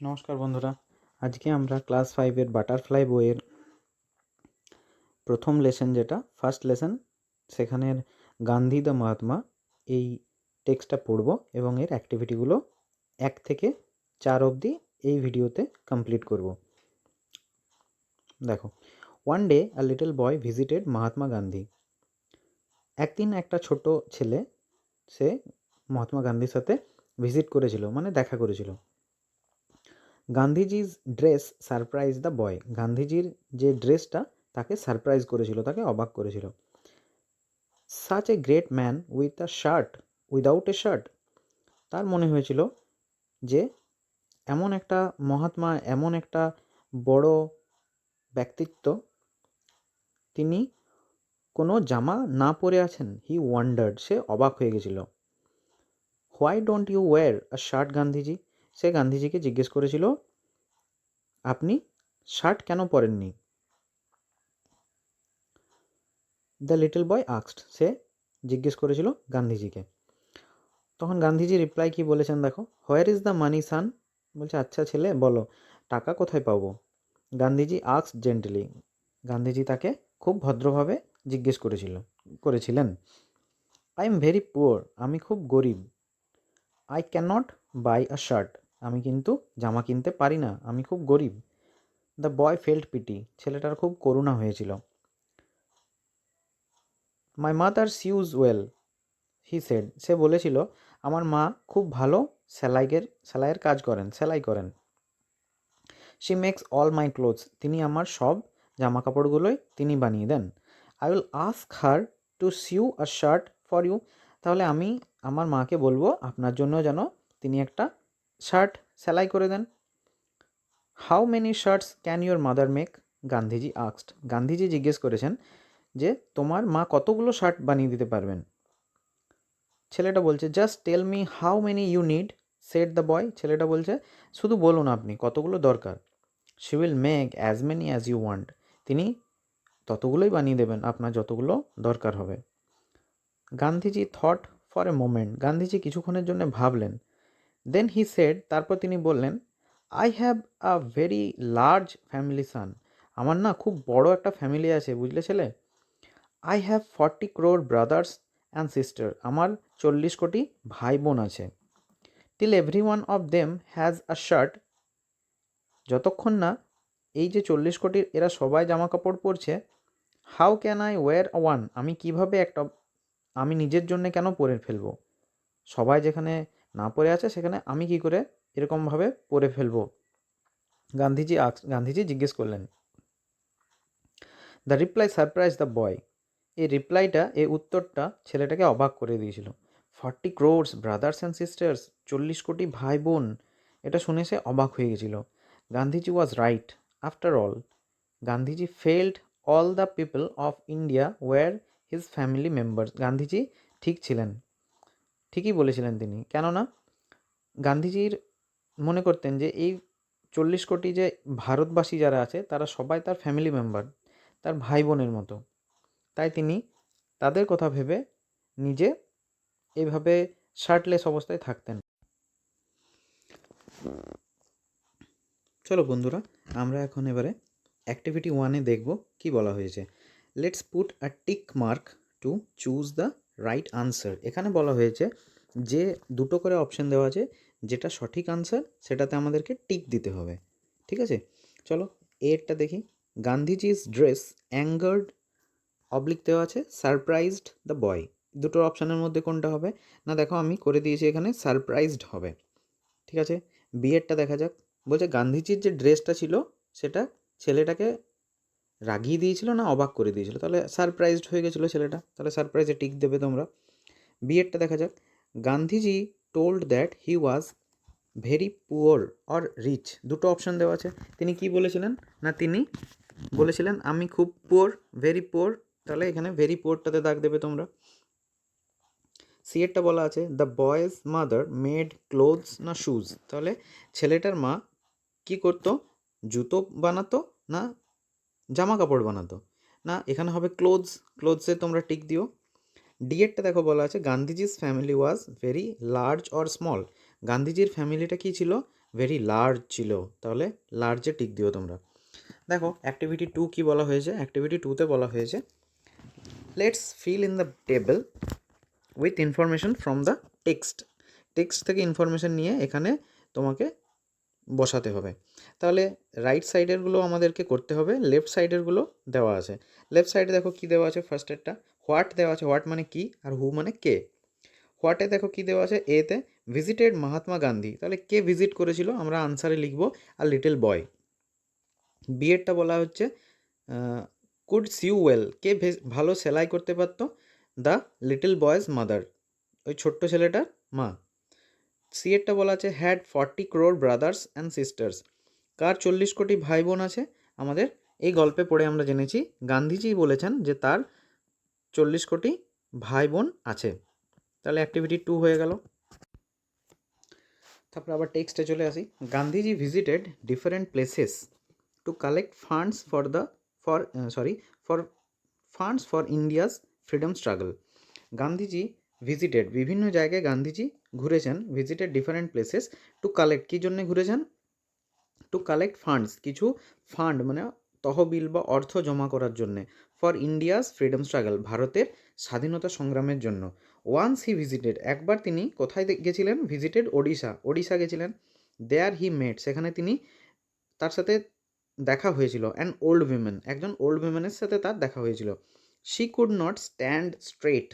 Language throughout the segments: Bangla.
নমস্কার বন্ধুরা। আজকে আমরা ক্লাস ফাইভের বাটারফ্লাই বইয়ের প্রথম লেসন যেটা ফার্স্ট লেসন সেখানের গান্ধী দ্য মহাত্মা এই টেক্সটটা পড়ব এবং এর অ্যাক্টিভিটিগুলো এক থেকে চার অবধি এই ভিডিওতে কমপ্লিট করব। দেখো one day a little boy visited Mahatma Gandhi. একদিন একটা ছোট ছেলে, সে মহাত্মা গান্ধীর সাথে ভিজিট করেছিল মানে দেখা করেছিল। গান্ধীজির ড্রেস সারপ্রাইজ দ্য বয় গান্ধীজির যে ড্রেসটা তাকে সারপ্রাইজ করেছিল, তাকে অবাক করেছিল। Such a great man with a shirt without a shirt তার মনে হয়েছিল যে এমন একটা মহাত্মা, এমন একটা বড় ব্যক্তিত্ব, তিনি কোনো জামা না পরে আছেন হি ওয়ান্ডার্ড সে অবাক হয়ে গেছিল। Why don't you wear a shirt Gandhiji? সে গান্ধীজিকে জিজ্ঞেস করেছিল, আপনি শার্ট কেন পরেননি? দ্য লিটল বয় আক্সড সে জিজ্ঞেস করেছিল গান্ধীজিকে। তখন গান্ধীজি রিপ্লাই কি বলেছেন দেখো, where is the money son? বলছে আচ্ছা ছেলে, বলো, টাকা কোথায় পাবো? গান্ধীজি আক্স জেন্টলি, গান্ধীজি তাকে খুব ভদ্রভাবে জিজ্ঞেস করেছিল, করেছিলেন, আই এম ভেরি পুয়ার, আমি খুব গরিব, I cannot buy a shirt. আমি কিন্তু জামা কিনতে পারি না, আমি খুব গরিব। দ্য বয় ফেল্ট পিটি ছেলেটার খুব করুণা হয়েছিল। My mother sews well he said সে বলেছিল, আমার মা খুব ভালো সেলাইয়ের সেলাইয়ের কাজ করেন, সেলাই করেন। She makes all my clothes তিনি আমার সব জামা কাপড়গুলোই তিনি বানিয়ে দেন। I will ask her to sew a shirt for you তাহলে আমি আমার মাকে বলব, আপনার জন্য যেন তিনি একটা শার্ট সেলাই করে দেন। How many shirts can your mother make Gandhiji আক্সড Gandhiji জিজ্ঞেস করেছেন যে, তোমার মা কতগুলো শার্ট বানিয়ে দিতে পারবেন? ছেলেটা বলছে just tell me how many you need said the boy ছেলেটা বলছে, শুধু বলুন আপনি, কতগুলো দরকার? She will make as many as you want তিনি, ততগুলোই বানিয়ে দেবেন, আপনার যতগুলো দরকার হবে। Gandhiji thought for a moment Gandhiji কিছুক্ষণের জন্য ভাবলেন। দেন হি সেড তারপর তিনি বললেন I have a very large family son আমার না খুব বড় একটা ফ্যামিলি আছে, বুঝলে ছেলে? I have forty crore brothers and sister আমার চল্লিশ কোটি ভাই বোন আছে। Till every one of them has a shirt যতক্ষণ না এই যে চল্লিশ কোটির এরা সবাই জামা কাপড় পরছে how can I wear one আমি কীভাবে একটা, আমি নিজের জন্য কেন পরে ফেলব? সবাই যেখানে না পরে আছে, সেখানে আমি কি করে এরকমভাবে পরে ফেলব? গান্ধীজি গান্ধীজি জিজ্ঞেস করলেন the reply surprise the boy এই রিপ্লাইটা এই উত্তরটা ছেলেটাকে অবাক করে দিয়েছিল। Forty crores, brothers and sisters, চল্লিশ কোটি ভাই বোন। এটা শুনে সে অবাক হয়ে গেছিল। Gandhiji was right after all Gandhiji felt all the people of India were his family members Gandhiji ঠিক ছিলেন। ঠিকই বলেছিলেন তিনি। কেননা, গান্ধীজির মনে করতেন যে এই চল্লিশ কোটি যে ভারতবাসী যারা আছে, তারা সবাই তার ফ্যামিলি মেম্বার তার ভাই বোনের মতো। তাই তিনি তাদের কথা ভেবে নিজে এইভাবে শার্টলেস অবস্থায় থাকতেন। চলো বন্ধুরা, আমরা এখন এবারে অ্যাক্টিভিটি ওয়ানে দেখব কি বলা হয়েছে। Let's put a tick mark to choose the right answer এখানে বলা হয়েছে যে দুটো করে অপশন দেওয়া আছে, যেটা সঠিক আনসার সেটাতে আমাদেরকে টিক দিতে হবে। ঠিক আছে? চলো, এরটা দেখি। গান্ধীজিস ড্রেস অ্যাঙ্গার্ড অবলিক দেওয়া আছে সারপ্রাইজড দ্য বয় দুটোর অপশানের মধ্যে কোনটা হবে? না, দেখো, আমি করে দিয়েছি এখানে সারপ্রাইজড হবে। ঠিক আছে? বিয়েরটা দেখা যাক। বলছে, গান্ধীজির যে ড্রেসটা ছিল, সেটা ছেলেটাকে রাগিয়ে দিয়েছিল না অবাক করে দিয়েছিল? তাহলে সারপ্রাইজড হয়ে গেছিল ছেলেটা। তাহলে সারপ্রাইজে টিক দেবে তোমরা। বিয়েরটা দেখা যাক। Gandhiji told that he was very poor or rich দুটো অপশান দেওয়া আছে। তিনি কি বলেছিলেন? না, তিনি বলেছিলেন, আমি খুব পুয়ার ভেরি পুয়ার তাহলে এখানে ভেরি পুয়ারটাতে দাগ দেবে তোমরা। সিয়েরটা বলা আছে the boy's mother made clothes না শুজ তাহলে ছেলেটার মা কি করতো? জুতো বানাতো না জামা কাপড় বানাতো। না, এখানে হবে ক্লোথস ক্লোথসে তোমরা টিক দিও। ডিএডটা দেখো বলা আছে গান্ধীজির family was very large or small গান্ধীজির ফ্যামিলিটা কী ছিল? ভেরি লার্জ ছিল। তাহলে লার্জে টিক দিও তোমরা। দেখো অ্যাক্টিভিটি টু কী বলা হয়েছে? অ্যাক্টিভিটি টুতে বলা হয়েছে let's fill in the table with information from the text text থেকে ইনফরমেশন নিয়ে এখানে তোমাকে বসাতে হবে। তাহলে রাইট সাইডেরগুলো আমাদেরকে করতে হবে লেফট সাইডেরগুলো দেওয়া আছে। লেফট সাইডে দেখো কী দেওয়া আছে ফার্স্টেরটা হোয়াট দেওয়া আছে? হোয়াট মানে কি? আর হু মানে কে? হোয়াটে দেখো কী দেওয়া আছে? এতে ভিজিটেড মহাত্মা গান্ধী তাহলে কে ভিজিট করেছিল? আমরা আনসারে লিখব আর লিটল বয় বিএডটা বলা হচ্ছে কুড সিউ ওয়েল কে ভালো সেলাই করতে পারতো? দ্য লিটল বয়েজ মাদার ওই ছোট্ট ছেলেটার মা। সিএরটা বলা আছে had forty crore brothers and sisters কার চল্লিশ কোটি ভাই বোন আছে? আমাদের এই গল্পে পড়ে আমরা জেনেছি, গান্ধীজি বলেছেন যে তার চল্লিশ কোটি ভাই বোন আছে। তাহলে অ্যাক্টিভিটি টু হয়ে গেল। তারপর আবার টেক্সটে চলে আসি। Gandhiji visited different places to collect funds for the for sorry for funds for India's freedom struggle Gandhiji visited বিভিন্ন জায়গায় Gandhiji ঘুরেছেন visited different places to collect কী জন্যে ঘুরেছেন? টু কালেক্ট ফান্ডস কিছু ফান্ড মানে তহবিল বা অর্থ জমা করার জন্যে। ফর ইন্ডিয়াস ফ্রিডম স্ট্রাগল ভারতের স্বাধীনতা সংগ্রামের জন্য। ওয়ান্স হি ভিজিটেড একবার তিনি কোথায় গেছিলেন? ভিজিটেড ওডিশা ওডিশা গেছিলেন। দেয়ার হি মেট সেখানে তিনি তার সাথে দেখা হয়েছিল অ্যান্ড ওল্ড উইমেন একজন ওল্ড উইমেনের সাথে তার দেখা হয়েছিল। She could not stand straight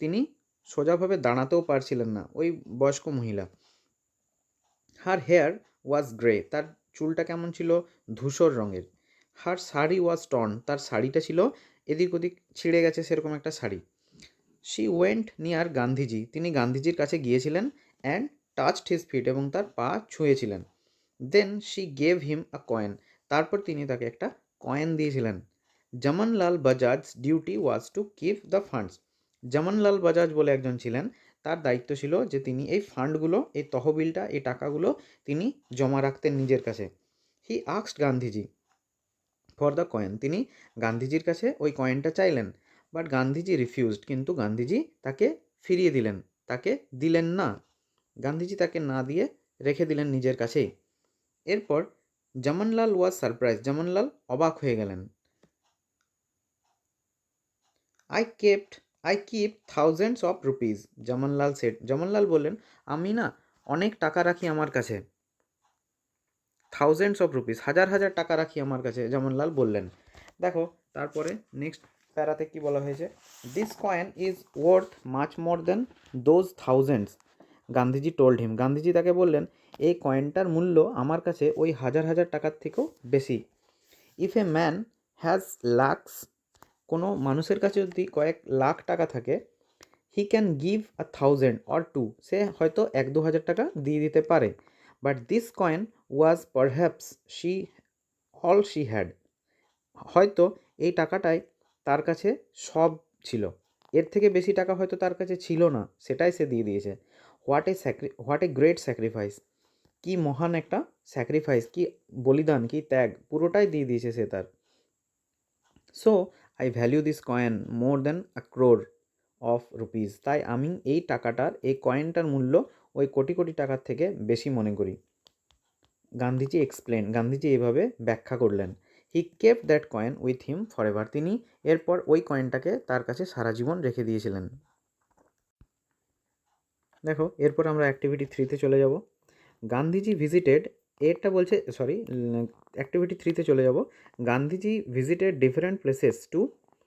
তিনি সোজাভাবে দাঁড়াতেও পারছিলেন না ওই বয়স্ক মহিলা। হার হেয়ার ওয়াজ গ্রে, তার চুলটা কেমন ছিল? ধূসর রঙের। হার শাড়ি ওয়াজ টর্ন, তার শাড়িটা ছিল এদিক ওদিক ছিঁড়ে গেছে সেরকম একটা sari. She went near Gandhiji, তিনি গান্ধীজির কাছে গিয়েছিলেন অ্যান্ড টাচড হিজ ফিট এবং তার পা ছুঁয়েছিলেন। Then she gave him a coin, তারপর তিনি তাকে একটা কয়েন দিয়েছিলেন। Jamnalal Bajaj duty was to keep the funds. Jamnalal Bajaj বলে একজন ছিলেন, তার দায়িত্ব ছিল যে তিনি এই ফান্ডগুলো, এই তহবিলটা, এই টাকাগুলো তিনি জমা রাখতেন নিজের কাছে। হি আক্সড গান্ধীজি ফর দ্য কয়েন তিনি গান্ধীজির কাছে ওই কয়েনটা চাইলেন বাট গান্ধীজি রিফিউজড কিন্তু গান্ধীজি তাকে ফিরিয়ে দিলেন, তাকে দিলেন না। গান্ধীজি তাকে না দিয়ে রেখে দিলেন নিজের কাছেই। এরপর জামানলাল ওয়াজ সারপ্রাইজ জামানলাল অবাক হয়ে গেলেন। I kept I keep thousands of rupees Jamnalal said Jamnalal বললেন, আমি না অনেক টাকা রাখি আমার কাছে। থাউজেন্ডস অফ রুপিস হাজার হাজার টাকা রাখি আমার কাছে জামানলাল বললেন। দেখো, তারপরে নেক্সট প্যারাতে কি বলা হয়েছে? This coin is worth much more than those thousands Gandhiji told him Gandhiji তাকে বললেন, এই কয়েনটার মূল্য আমার কাছে ওই হাজার হাজার টাকার থেকেও বেশি। If a man has lakhs কোনো মানুষের কাছে যদি কয়েক লাখ টাকা থাকে he can give a thousand or two সে হয়তো এক দু হাজার টাকা দিয়ে দিতে পারে। But this coin was perhaps she all she had হয়তো এই টাকাটাই তার কাছে সব ছিল। এর থেকে বেশি টাকা হয়তো তার কাছে ছিল না, সেটাই সে দিয়ে দিয়েছে। What a sacri what a great sacrifice কি মহান একটা স্যাক্রিফাইস কি বলিদান, কি ত্যাগ, পুরোটাই দিয়ে দিয়েছে সে তার। So I value this coin more than a crore of rupees তাই আমি এই টাকাটার, এই কয়েনটার মূল্য ওই কোটি কোটি টাকার থেকে বেশি মনে করি। গান্ধীজি এক্সপ্লেন গান্ধীজি এইভাবে ব্যাখ্যা করলেন। He kept that coin with him forever তিনি এরপর ওই কয়েনটাকে তার কাছে সারা জীবন রেখে দিয়েছিলেন। দেখো, এরপর আমরা অ্যাক্টিভিটি থ্রিতে চলে যাব। গান্ধীজি ভিজিটেড এরটা বলছে সরি অ্যাক্টিভিটি থ্রিতে চলে যাব। Gandhiji visited different places to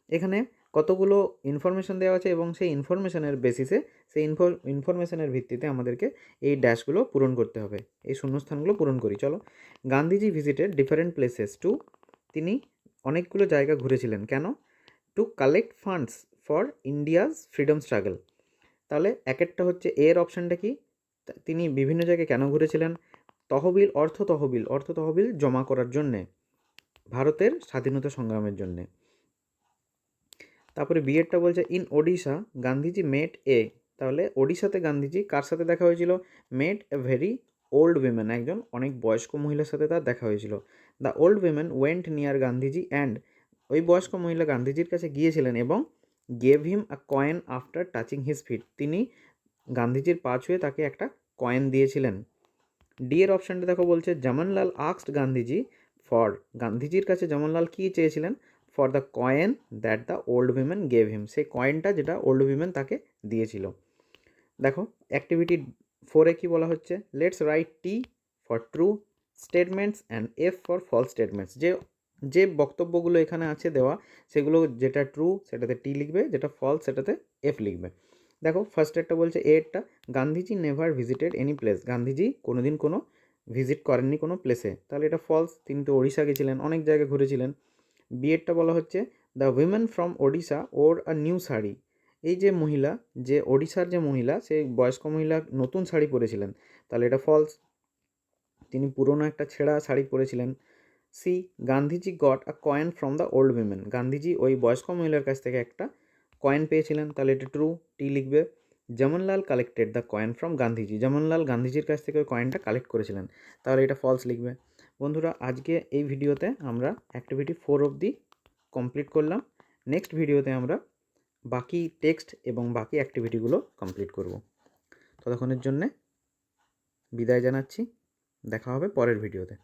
এখানে কতগুলো ইনফরমেশন দেওয়া আছে এবং সেই ইনফরমেশনের বেসিসে সেই ইনফর ইনফরমেশনের ভিত্তিতে আমাদেরকে এই ড্যাশগুলো পূরণ করতে হবে। এই শূন্যস্থানগুলো পূরণ করি, চলো। Gandhiji visited different places to তিনি অনেকগুলো জায়গা ঘুরেছিলেন। কেন? To collect funds for India's freedom struggle তাহলে এক একটা হচ্ছে এর অপশানটা কি? তিনি বিভিন্ন জায়গায় কেন ঘুরেছিলেন? তহবিল অর্থ তহবিল অর্থ তহবিল জমা করার জন্যে, ভারতের স্বাধীনতা সংগ্রামের জন্যে। তারপরে বিএডটা বলছে in Odisha Gandhiji met a তাহলে ওডিশাতে গান্ধীজি কার সাথে দেখা হয়েছিল? Met a very old women একজন অনেক বয়স্ক মহিলার সাথে তার দেখা হয়েছিল। The old women went near Gandhiji and ওই বয়স্ক মহিলা গান্ধীজির কাছে গিয়েছিলেন এবং gave him a coin after touching his feet তিনি গান্ধীজির পা ছুঁয়ে তাকে একটা কয়েন দিয়েছিলেন। ডি এর অপশানটা দেখো বলছে জামানলাল আক্সড গান্ধীজি ফর গান্ধীজির কাছে জামানলাল কী চেয়েছিলেন? For the coin that the old women gave him সেই কয়েনটা যেটা ওল্ড উইমেন তাকে দিয়েছিল। দেখো অ্যাক্টিভিটি ফোরে কী বলা হচ্ছে? Let's write T for true statements and F for false statements যে যে বক্তব্যগুলো এখানে আছে দেওয়া, সেগুলো যেটা ট্রু সেটাতে টি লিখবে, যেটা ফলস সেটাতে এফ লিখবে। দেখো ফার্স্ট এরটা বলছে এরটা Gandhiji never visited any place Gandhiji কোনোদিন কোনো ভিজিট করেননি কোনো প্লেসে তাহলে এটা ফলস তিনি তো ওড়িশা গেছিলেন, অনেক জায়গায় ঘুরেছিলেন। বিয়েরটা বলা হচ্ছে the women from Odisha wore a new sari এই যে মহিলা, যে ওড়িশার যে মহিলা সেই বয়স্ক মহিলা নতুন শাড়ি পরেছিলেন। তাহলে এটা ফলস তিনি পুরনো একটা ছেঁড়া sari পরেছিলেন। C Gandhiji got a coin from the old women Gandhiji ওই বয়স্ক মহিলার কাছ থেকে একটা কয়েন পেয়েছিলেন, তাহলে এটা ট্রু টি লিখবে। Jamnalal collected the coin from Gandhiji. Jamnalal গান্ধীজির কাছ থেকে ওই কয়েনটা কালেক্ট করেছিলেন, তাহলে এটা ফলস লিখবে। বন্ধুরা, আজকে এই ভিডিওতে আমরা অ্যাক্টিভিটি ফোর অবধি কমপ্লিট করলাম। নেক্সট ভিডিওতে আমরা বাকি টেক্সট এবং বাকি অ্যাক্টিভিটিগুলো কমপ্লিট করব। ততক্ষণের জন্যে বিদায় জানাচ্ছি। দেখা হবে পরের ভিডিওতে।